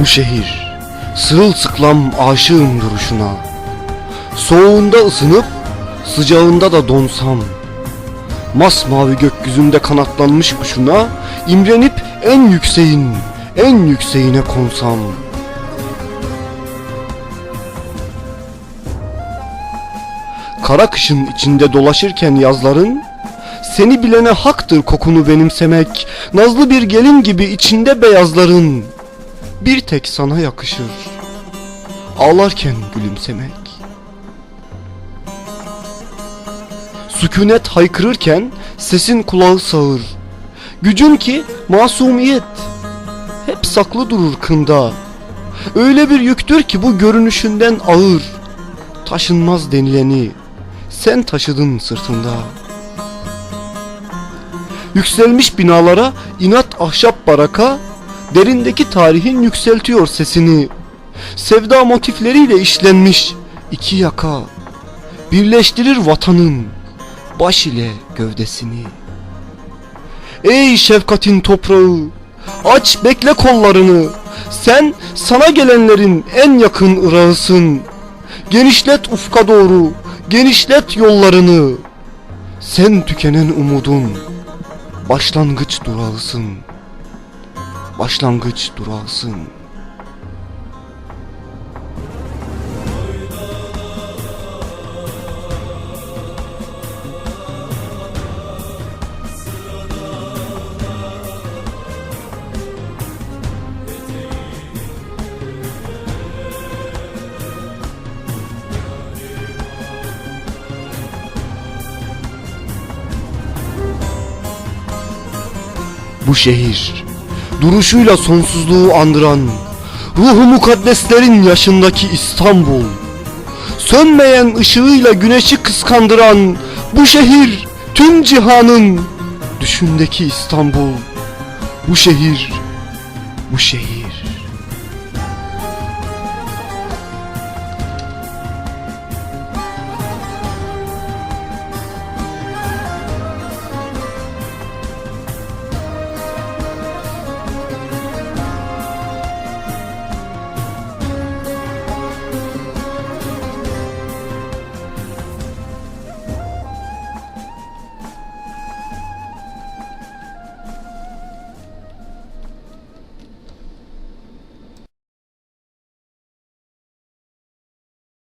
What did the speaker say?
Bu şehir sırılsıklam aşığım duruşuna. Soğuğunda ısınıp sıcağında da donsam. Masmavi gökyüzünde kanatlanmış kuşuna imrenip en yükseğin en yükseğine konsam. Kara kışın içinde dolaşırken yazların Seni bilene haktır kokunu benimsemek. Nazlı bir gelin gibi içinde beyazların Bir tek sana yakışır. Ağlarken gülümsemek. Sükunet haykırırken sesin kulağı sağır. Gücün ki masumiyet Hep saklı durur kında. Öyle bir yüktür ki bu görünüşünden ağır. Taşınmaz denileni sen taşıdın sırtında. Yükselmiş binalara inat ahşap baraka Derindeki tarihin yükseltiyor sesini. Sevda motifleriyle işlenmiş iki yaka Birleştirir vatanın baş ile gövdesini. Ey şefkatin toprağı Aç bekle kollarını. Sen sana gelenlerin en yakın ırağısın. Genişlet ufka doğru Genişlet yollarını. Sen tükenen umudun Başlangıç durağısın Başlangıç durağısın. Bu şehir duruşuyla sonsuzluğu andıran ruhu mukaddeslerin yaşındaki İstanbul sönmeyen ışığıyla güneşi kıskandıran bu şehir tüm cihanın düşündeki İstanbul. Bu şehir bu şehir